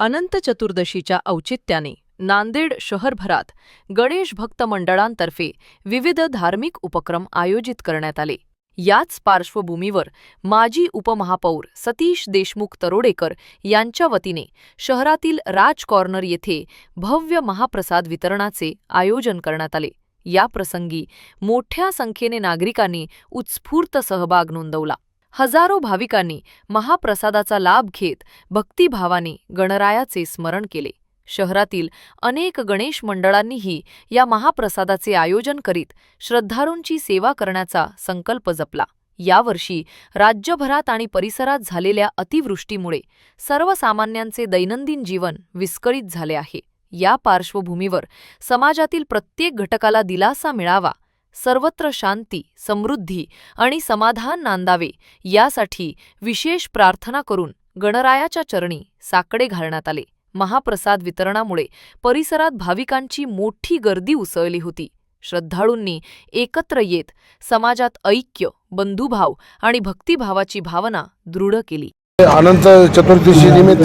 अनंत चतुर्दशीच्या औचित्याने नांदेड शहरभरात गणेश भक्त मंडळांतर्फे विविध धार्मिक उपक्रम आयोजित करण्यात आले. याच पार्श्वभूमीवर माजी उपमहापौर सतीश देशमुख तरोडेकर यांच्या वतीने शहरातील राज कॉर्नर येथे भव्य महाप्रसाद वितरणाचे आयोजन करण्यात आले. या प्रसंगी मोठ्या संख्येने नागरिकांनी उत्स्फूर्त सहभाग नोंदवला. हजारो भाविकांनी महाप्रसादाचा लाभ घेत भक्तिभावाने गणरायाचे स्मरण केले. शहरातील अनेक गणेश मंडळांनीही या महाप्रसादाचे आयोजन करीत श्रद्धाळूंची सेवा करण्याचा संकल्प जपला. यावर्षी राज्यभरात आणि परिसरात झालेल्या अतिवृष्टीमुळे सर्वसामान्यांचे दैनंदिन जीवन विस्कळीत झाले आहे. या पार्श्वभूमीवर समाजातील प्रत्येक घटकाला दिलासा मिळावा सर्वत्र शांती समृद्धी आणि समाधान नांदावे यासाठी विशेष प्रार्थना करून गणरायाच्या चरणी साकडे घालण्यात आले. महाप्रसाद वितरणामुळे परिसरात भाविकांची मोठी गर्दी उसळली होती. श्रद्धाळूंनी एकत्र येत समाजात ऐक्य बंधुभाव आणि भक्तिभावाची भावना दृढ केली. अनंत चतुर्दशी निमित्त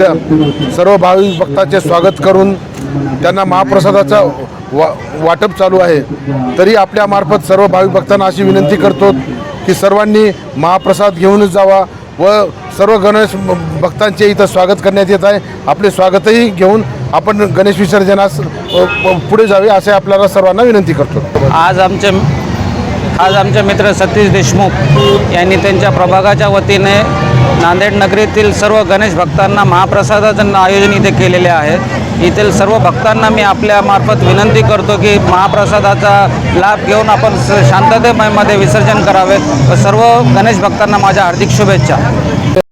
सर्व भाविक भक्तांचे स्वागत करून त्यांना महाप्रसादाचा वा वाटप चालू आहे. तरी आपल्यामार्फत सर्व भाविक भक्तांना अशी विनंती करतो की सर्वांनी महाप्रसाद घेऊनच जावा व सर्व गणेश भक्तांचे इथं स्वागत करण्यात येत आहे. आपले स्वागतही घेऊन आपण गणेश विसर्जनास पुढे जावे असे आपल्याला सर्वांना विनंती करतो. आज आमचे आज आमचे मित्र सतीश देशमुख यांनी त्यांच्या प्रभागाच्या वतीने नांदेड नगरीतील सर्व गणेश भक्तांना महाप्रसादाचं आयोजन इथे केलेले आहे. येथील सर्व भक्तांना मी आपल्यामार्फत विनंती करतो की महाप्रसादाचा लाभ घेऊन आपण शांततेमयमध्ये शांततेमध्ये विसर्जन करावे व सर्व गणेश भक्तांना माझ्या हार्दिक शुभेच्छा.